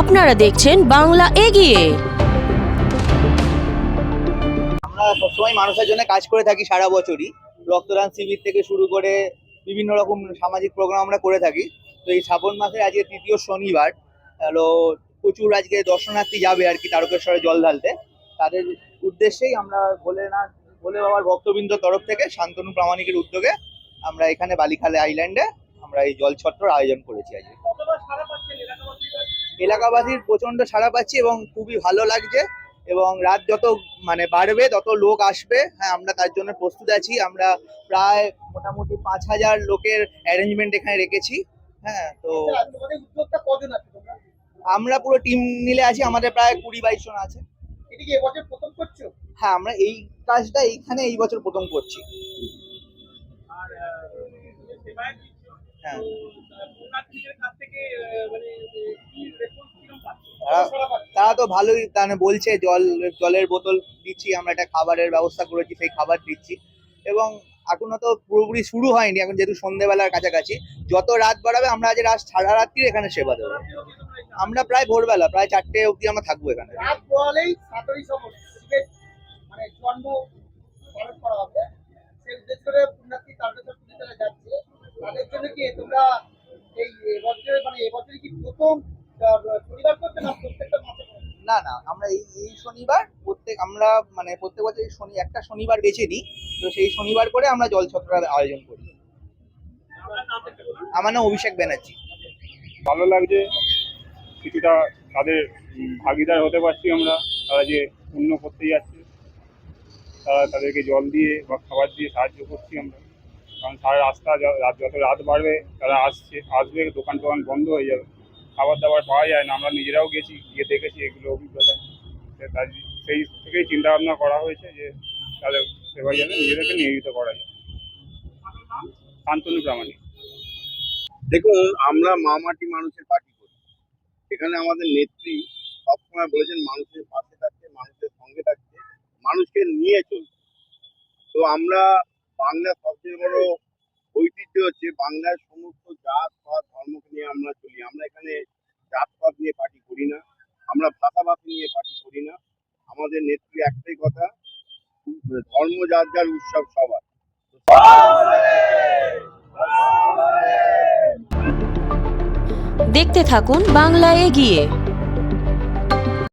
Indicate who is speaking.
Speaker 1: আপনারা দেখছেন বাংলা এগিয়ে।
Speaker 2: আমরা সবসময় মানুষের জন্য কাজ করে থাকি সারা বছরই। রক্তদান শিবির থেকে শুরু করে বিভিন্ন রকম সামাজিক প্রোগ্রাম আমরা করে থাকি। তো এই শ্রাবণ মাসের আজকে তৃতীয় শনিবার হলো প্রচুর আজকে দর্শনার্থী যাবে আর কি তারকেশ্বরে জল ঢালতে। তাদের উদ্দেশ্যেই আমরা ভোলেনাথ, ভোলে বাবার ভক্তবৃন্দ তরফ থেকে শান্তনু প্রামাণিকের উদ্যোগে আমরা এখানে বালিখালে আইল্যান্ডে আমরা এই জল ছত্রর আয়োজন করেছি আজকে। এলাকাবাসীর প্রচণ্ড সাড়া পাচ্ছি এবং খুবই ভালো লাগছে এবং রাত যত মানে বাড়বে তত লোক আসবে। হ্যাঁ আমরা তার জন্য প্রস্তুত আছি। আমরা প্রায় মোটামুটি পাঁচ হাজার লোকের অ্যারেঞ্জমেন্ট এখানে রেখেছি। হ্যাঁ তো
Speaker 3: তোমরা?
Speaker 2: আমরা পুরো টিম মিলে আছি আমাদের প্রায় কুড়ি বাইশ জন আছে।
Speaker 3: প্রথম করছ?
Speaker 2: হ্যাঁ আমরা এই কাজটা এইখানে এই বছর প্রথম করছি।
Speaker 3: আর
Speaker 2: হ্যাঁ।
Speaker 3: মানে পাচ্ছ?
Speaker 2: তারা- তো ভালোই মানে বলছে জল জলের বোতল দিচ্ছি আমরা একটা খাবারের ব্যবস্থা করেছি সেই খাবার দিচ্ছি। এবং এখনও তো পুরোপুরি শুরু হয়নি এখন যেহেতু সন্ধেবেলার কাছাকাছি যত রাত বাড়াবে আমরা আজ রাত সারা রাত্রি এখানে সেবা দেবো। আমরা প্রায় ভোরবেলা প্রায় চারটে অবধি আমরা থাকব এখানে।
Speaker 3: মানে জন্ম তাদের জন্য কি তোমরা এই এবছরে মানে এবছরে কি প্রথম শনিবার করছে না প্রত্যেকটা মাসে
Speaker 2: না না আমরা এই এই শনিবার প্রত্যেক আমরা মানে প্রত্যেক বছর এই শনি একটা শনিবার বেছে নিই তো সেই শনিবার করে আমরা জল ছত্রার আয়োজন করি। আমার নাম অভিষেক ব্যানার্জি।
Speaker 4: ভালো লাগছে কিছুটা তাদের ভাগিদার হতে পারছি আমরা তারা যে পূর্ণ করতে যাচ্ছে তারা তাদেরকে জল দিয়ে বা খাবার দিয়ে সাহায্য করছি আমরা। কারণ সারা রাস্তা যত রাত বাড়বে, তারা আসছে। আসবে, দোকান টোকান বন্ধ হয়ে যাবে। খাবার দাবার পাওয়া যায় না, আমরা নিজেরাও গেছি, গিয়ে দেখেছি এগুলো অভিজ্ঞতা। তাই সেই থেকেই চিন্তা ভাবনা করা হয়েছে যে তাদের সেবা যেন নিজেদেরকে নিয়োজিত করা যায়। শান্তনু প্রামাণিক।
Speaker 5: দেখুন, আমরা মামাটি মানুষের পার্টি করি। এখানে আমাদের নেত্রী সবসময় বলেছেন, মানুষের পাশে থাকছে, মানুষের সঙ্গে থাকছে, মানুষকে নিয়ে চলছে। তো আমরা বাংলার সবচেয়ে বড় ঐতিহ্য হচ্ছে বাংলার সমস্ত জাত, পাত, ধর্মকে নিয়ে আমরা চলি। আমরা এখানে জাতপাত নিয়ে পার্টি করি না। আমরা ভাষাভাষী নিয়ে পার্টি করি না। আমাদের নেত্রী একটাই কথা, ধর্ম যার যার উৎসব সবার।
Speaker 1: দেখতে থাকুন বাংলা এগিয়ে।